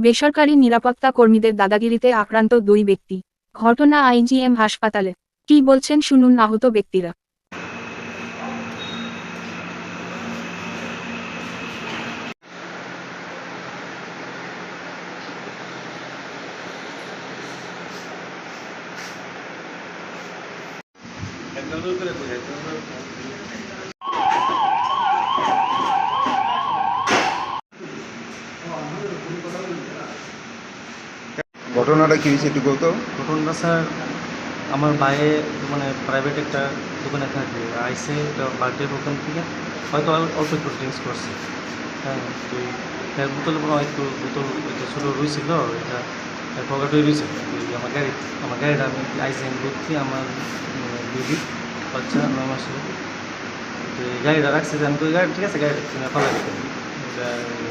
বেসরকারি নিরাপত্তা কর্মীদের দাদাগিরিতে আক্রান্ত দুই ব্যক্তি। ঘটনা আইজিএম হাসপাতালে। কি বলছেন শুনুন আহত ব্যক্তিরা। ঘটনাটা কি হয়েছে একটু বলতো? ঘটনাটা স্যার আমার ভাইয়ে মানে প্রাইভেট একটা দোকানে থাকে আইসে বার্থডে দোকান থেকে হয়তো অল্প একটু ড্রিঙ্কস করছে। হ্যাঁ তো এর বোতলে মনে হয় একটু বোতল ছোটো রয়েছিল এটা পকেট রয়েছে। আমার গাড়ি আমার গাড়িটা আমি আইসে দেখছি আমার বেবি বাচ্চা নয় মাসে তো গাড়িটা রাখছে যে আমি তো গাড়ি ঠিক আছে গাড়ি কিনে ফেলা দিতে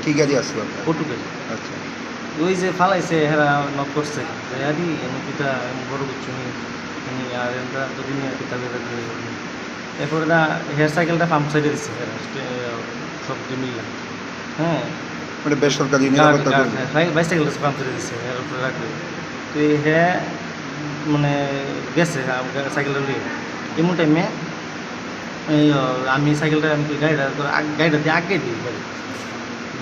কি গাড়ি আসলো পটুকে আচ্ছা। ওই যে ফালাইছে হেরা নক করছে। আদি এমন পিতা বড় কিছু নেই। আর এমটা যদি নিয়ে পিতা বেতা দিয়ে এরপরে না হেয়ার সাইকেলটা পাম্প সাইডে দিচ্ছে হেরা সব দিয়ে মিললে হ্যাঁ। মানে বেসরকারি বাইসাইকেল পাম্প সাইডে দিচ্ছে উপরে রাখবে তো এই হ্যাঁ মানে গেছে সাইকেলটা নিয়ে। এমন টাইমে আমি সাইকেলটা আমি গাড়িটা গাড়িটা দিয়ে আগে দিই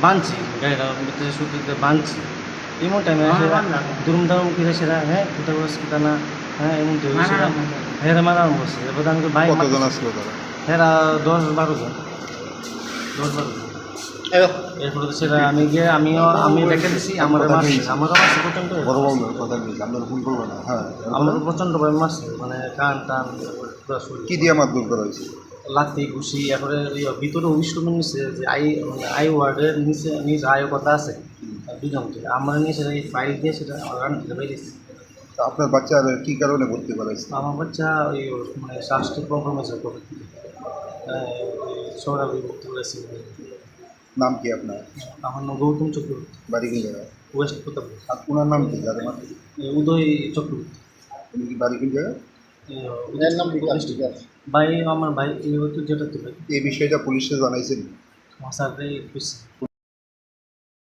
বাঁধছি গাড়িটা সুতিতে বাঁধছি। হ্যাঁ কোথাও বস কোথা না হ্যাঁ এমন তো সেরা। হ্যাঁ মারার বসে। এবার আমি তো ভাই কতজন আসলো তারা? হেরা দশ বারো জন। দশ বারো জন। এরপরে সেটা আমি গিয়ে আমিও আমি রেখে দিছি আমার মারছে। আমারও মারছে প্রচণ্ড। বড় কথা বলছি আপনারা ফোন করবেন না হ্যাঁ আমার প্রচণ্ড ভয় মারছে মানে কান টান পুরো শরীর। কি দিয়ে মারধর করা হয়েছে? লাথি ঘুষি এরপরে ওই ভিতরে অভিষ্টম নিচ্ছে যে আই মানে আই ওয়ার্ডের নিচে নিজ আয়ও কথা আছে। দুজন থেকে আমরা নিয়ে সেটা ফাইল দিয়ে সেটা অর্গান থেকে বেরিয়েছি তা আপনার বাচ্চার কি কারণে ভর্তি করা হয়েছে? আমার বাচ্চা ওই মানে শ্বাসটিক কম্প্রোমাইজ করে সৌরভ ভর্তি করেছি। নাম কি আপনার? আমার নাম গৌতম চক্রবর্তী। বাড়ি কোন জায়গায়? ওয়েস্ট প্রতাপ আর ওনার নাম কি? এই উদয় চক্রবর্তী। উনি কি বাড়ি কোন জায়গায়? এই নাম ভাই আমার ভাই যেটা তো এই বিষয়টা পুলিশে জানাইছেন? আমার স্যার খুশি।